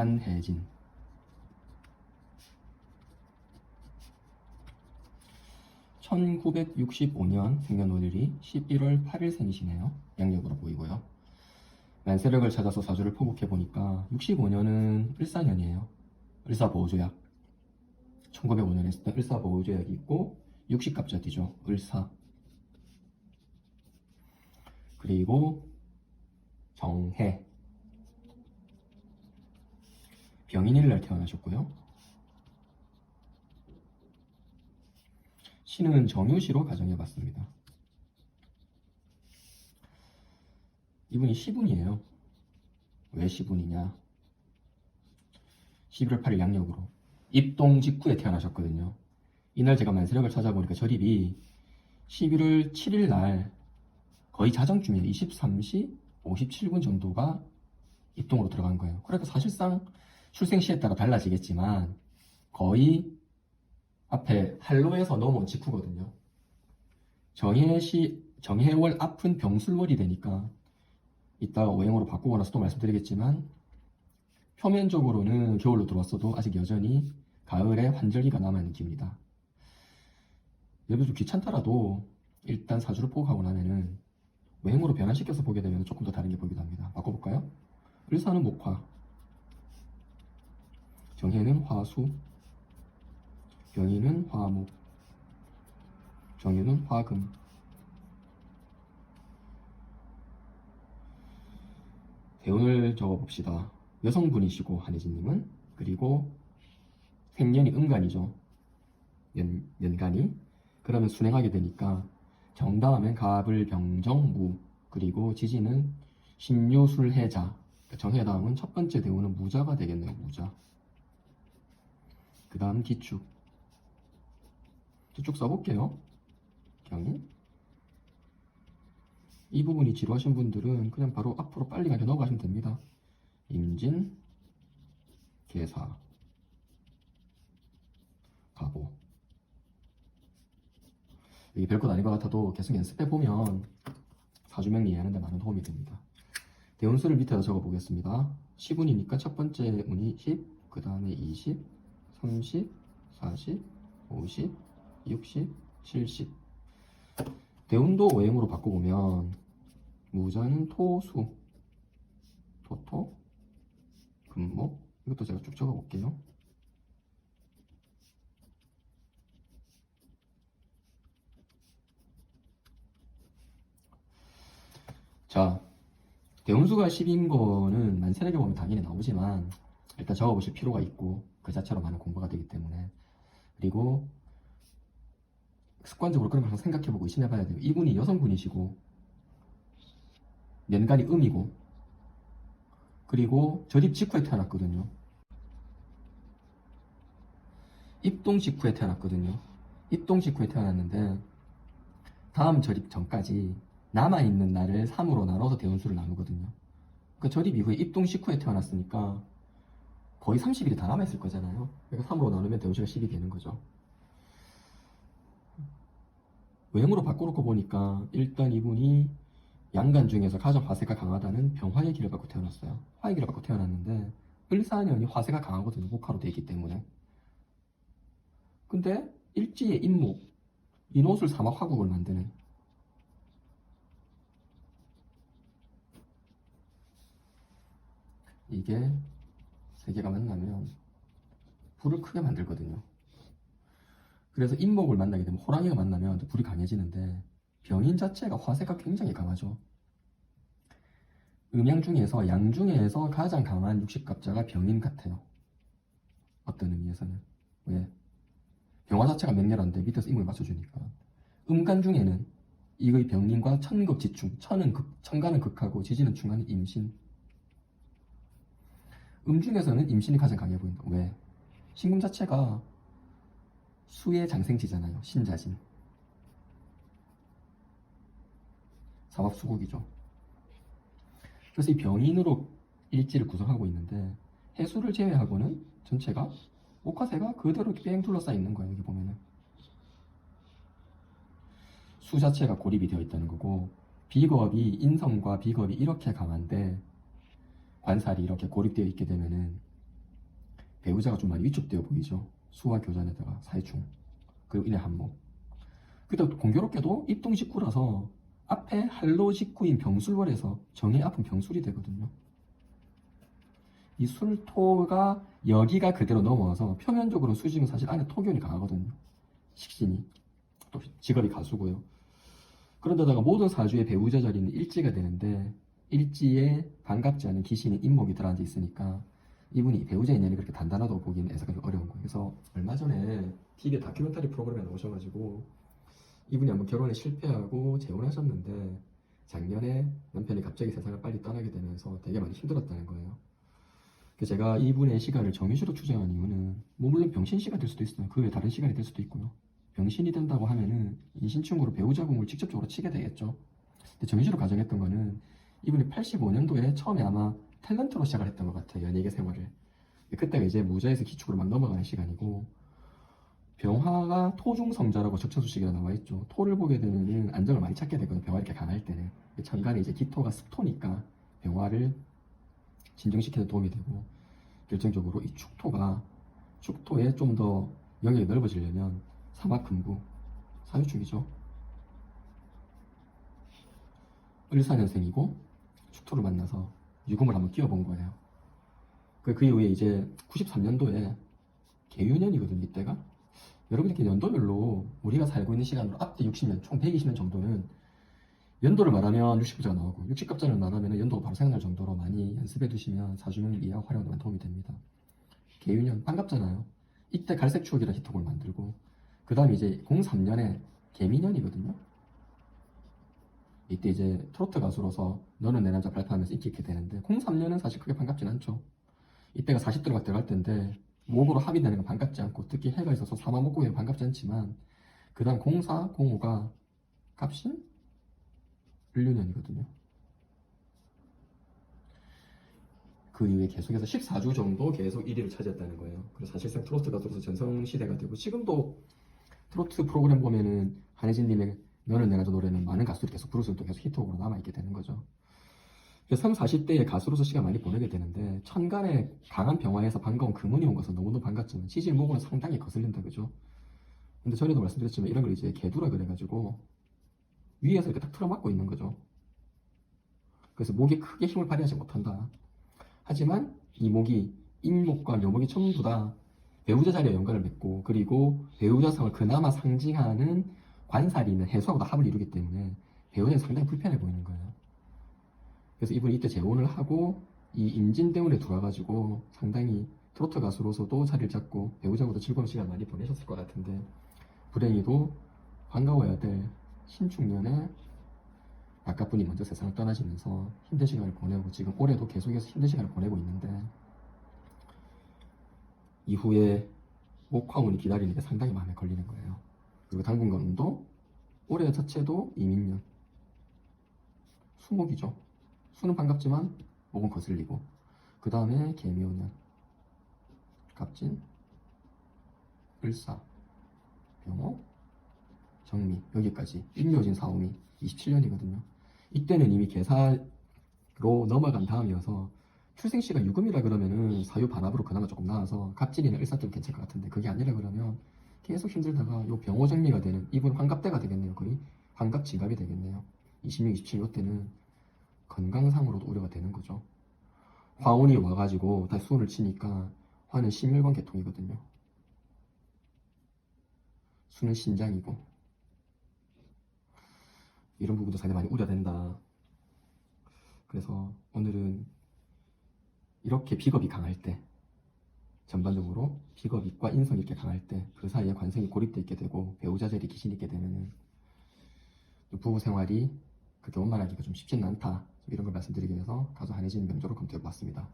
한혜진. (1965년) 생년월일이 (11월 8일) 생이시네요. 양력으로 보이고요. 만세력을 찾아서 사주를 포복해 보니까 65년은 을사년이에요. 을사보호조약. 1905년에 했었던 을사보호조약이 있고 60갑자띠죠. 을사. 그리고 정해 병인일 날 태어나셨고요. 시는 정유시로 가정해 봤습니다. 이분이 시분이에요. 왜 시분이냐? 11월 8일 양력으로 입동 직후에 태어나셨거든요. 이날 제가 만세력을 찾아보니까 절입이 11월 7일 날 거의 자정쯤이에요. 23시 57분 정도가 입동으로 들어간 거예요. 그러니까 사실상 출생 시에 따라 달라지겠지만 거의 앞에 할로에서 넘어온 직후거든요. 정해시 정해월 앞은 병술월이 되니까 이따가 오행으로 바꾸고 나서 또 말씀드리겠지만 표면적으로는 겨울로 들어왔어도 아직 여전히 가을에 환절기가 남아있는 기입니다. 좀 귀찮더라도 일단 사주를 포함하고 나면은 외행으로 변환시켜서 보게 되면 조금 더 다른 게 보이기도 합니다. 바꿔볼까요? 을사는 목화, 정해는 화수, 병인은 화목, 정유는 화금. 대운을 적어봅시다. 여성분이시고 한혜진님은 그리고 생년이 음간이죠. 연, 연간이 그러면 순행하게 되니까 정 다음엔 갑을 병정무 그리고 지지는 신유술해자 정해 다음은 첫 번째 대우는 무자가 되겠네요 무자 그 다음 기축. 쭉 써볼게요. 경이 이 부분이 지루하신 분들은 그냥 바로 앞으로 빨리 가게 넘어가시면 됩니다. 임진 계사 가보 이게 별것 아닌 것 같아도 계속 연습해 보면 사주명 이해하는 데 많은 도움이 됩니다. 대운수를 밑에다 적어 보겠습니다. 10운이니까 첫 번째 운이 10, 그 다음에 20, 30, 40, 50, 60, 70. 대운도 오행으로 바꿔보면 무자는 토수, 토토, 금목 이것도 제가 쭉 적어 볼게요. 자, 대운수가 10인 거는 만세력에 보면 당연히 나오지만 일단 적어보실 필요가 있고 그 자체로 많은 공부가 되기 때문에 그리고 습관적으로 그런 걸 항상 생각해보고 의심해봐야 돼요. 이분이 여성분이시고 연간이 음이고 그리고 저립 직후에 태어났거든요. 입동 직후에 태어났거든요. 입동 직후에 태어났는데 다음 절입 전까지 남아있는 날을 3으로 나눠서 대운수를 나누거든요. 그 절입 이후에 입동 식후에 태어났으니까 거의 30일이 다 남아있을 거잖아요. 그러니까 3으로 나누면 대운수가 10이 되는 거죠. 외형으로 바꿔놓고 보니까 일단 이분이 양간 중에서 가장 화세가 강하다는 병화의 길을 받고 태어났어요. 화의 길을 받고 태어났는데 을사년이 화세가 강하거든요. 목화로 되어 있기 때문에. 근데 일지의 임목, 인옷을 사막 화국을 만드는 이게 세 개가 만나면 불을 크게 만들거든요. 그래서 인목을 만나게 되면 호랑이가 만나면 또 불이 강해지는데 병인 자체가 화세가 굉장히 강하죠. 음양 중에서 양 중에서 가장 강한 60갑자가 병인 같아요. 어떤 의미에서는. 왜? 병화 자체가 맹렬한데 밑에서 임을 맞춰주니까. 음간 중에는 이의 병인과 천극지충, 천은 극, 천간은 극하고 지지는 중간이 임신. 음 중에서는 임신이 가장 강해 보인다. 왜? 신금 자체가 수의 장생지잖아요. 신자진. 사법수국이죠. 그래서 이 병인으로 일지를 구성하고 있는데 해수를 제외하고는 전체가 목화세가 그대로 뺑 둘러싸여 있는 거예요. 여기 보면은 수 자체가 고립이 되어 있다는 거고 비겁이 인성과 비겁이 이렇게 강한데 관살이 이렇게 고립되어 있게 되면은 배우자가 좀 많이 위축되어 보이죠. 수화 교전에다가 사회충 그리고 인의 한목. 그때 공교롭게도 입동 직후라서 앞에 할로 직후인 병술월에서 정의 아픈 병술이 되거든요. 이 술토가 여기가 그대로 넘어와서 표면적으로 수직은 사실 안에 토견이 강하거든요. 식신이 또 직업이 가수고요. 그런데다가 모든 사주의 배우자 자리는 일지가 되는데 일지에 반갑지 않은 기신이 인목이 들어앉아 있으니까 이분이 배우자 인연이 그렇게 단단하다고 보기는 애석하기 어려운 거예요. 그래서 얼마 전에 TV에 다큐멘터리 프로그램에 나오셔가지고 이분이 한번 결혼에 실패하고 재혼하셨는데 작년에 남편이 갑자기 세상을 빨리 떠나게 되면서 되게 많이 힘들었다는 거예요. 제가 이분의 시간을 정유시로 추정한 이유는 뭐 물론 병신 시가 될 수도 있어요. 그 외에 다른 시간이 될 수도 있고요. 병신이 된다고 하면은 인신충으로 배우자 공을 직접적으로 치게 되겠죠. 근데 정유시로 가정했던 거는 이분이 85년도에 처음에 아마 탤런트로 시작을 했던 것 같아요. 연예계 생활을. 그때가 이제 무자에서 기축으로 막 넘어가는 시간이고 병화가 토중성자라고 적천수식에 나와 있죠. 토를 보게 되면은 안정을 많이 찾게 되거든요. 병화 이렇게 강할 때는. 천간에 이제 기토가 습토니까 병화를 진정시키는 도움이 되고 결정적으로 이 축토가 축토에 좀 더 영역이 넓어지려면 사막금부 사유축이죠. 을사년생이고 축토를 만나서 유금을 한번 끼워본 거예요. 그, 그 이후에 이제 93년도에 개유년이거든요, 이때가. 여러분 이렇게 연도별로 우리가 살고 있는 시간으로 앞뒤 60년, 총 120년 정도는 연도를 말하면 60급자가 나오고 60급자를 말하면 연도가 바로 생각날 정도로 많이 연습해 두시면 사주명을 이해하고 활용하는 데 도움이 됩니다. 개유년 반갑잖아요. 이때 갈색 추억이라 히트곡을 만들고 그 다음에 이제 03년에 개미년이거든요. 이때 이제 트로트 가수로서 너는 내 남자 발표하면서 인기 있게 되는데 03년은 사실 크게 반갑진 않죠. 이때가 40대가 들어갈 때인데 목으로 합의되는 건 반갑지 않고 특히 해가 있어서 사마목고에는 반갑지 않지만 그 다음 04, 05가 갑신? 을류년이거든요. 그 이후에 계속해서 14주 정도 계속 1위를 차지했다는 거예요. 그래서 사실상 트로트 가수로서 전성시대가 되고 지금도 트로트 프로그램 보면은 한혜진님의 너는 내가 저 노래는 많은 가수들이 계속 부르면서 또 계속 히트곡으로 남아있게 되는 거죠. 그래서 3, 40대에 가수로서 시간 많이 보내게 되는데 천간에 강한 병화에서 반가운 금운이 온 것은 너무너무 반갑지만 시질 목은 상당히 거슬린다 그죠? 근데 전에도 말씀드렸지만 이런 걸 이제 개두라 그래가지고 위에서 이렇게 딱 틀어막고 있는 거죠. 그래서 목이 크게 힘을 발휘하지 못한다. 하지만 이 목이 인목과 묘목이 전부 다 배우자 자리에 연관을 맺고 그리고 배우자성을 그나마 상징하는 관살이 있는 해수하고 다 합을 이루기 때문에 배우자는 상당히 불편해 보이는 거예요. 그래서 이분이 이때 재혼을 하고 이 임진대운에 들어와가지고 상당히 트로트 가수로서도 자리를 잡고 배우자하고도 즐거운 시간 많이 보내셨을 것 같은데 불행히도 반가워야 될 신축년에 바깥분이 먼저 세상을 떠나시면서 힘든 시간을 보내고 지금 올해도 계속해서 힘든 시간을 보내고 있는데 이후에 목화운이 기다리는 게 상당히 마음에 걸리는 거예요. 그리고 당분간도 올해 자체도 이민년. 수목이죠. 수는 반갑지만 목은 거슬리고. 그 다음에 개미오년. 갑진 을사 병호 정미. 여기까지. 임묘진 사오미 27년이거든요. 이때는 이미 개사로 넘어간 다음이어서 출생시가 유금이라 그러면은 사유 반합으로 그나마 조금 나아서 갑진이나 을사쯤 괜찮을 것 같은데 그게 아니라 그러면 계속 힘들다가 요 병호 정리가 되는 이분 환갑대가 되겠네요. 거의 환갑 진갑이 되겠네요. 26, 27 요때는 건강상으로도 우려가 되는 거죠. 화운이 와가지고 다시 수운을 치니까 화는 심혈관 계통이거든요. 수는 신장이고 이런 부분도 상당히 많이 우려된다. 그래서 오늘은 이렇게 비겁이 강할 때 전반적으로 비겁이과 인성이 이렇게 강할 때 그 사이에 관성이 고립돼 있게 되고 배우자 자리 귀신이 있게 되면은 부부 생활이 그렇게 원만하기가 좀 쉽지는 않다. 이런 걸 말씀드리기 위해서 가수 한혜진 명조로 검토해 봤습니다.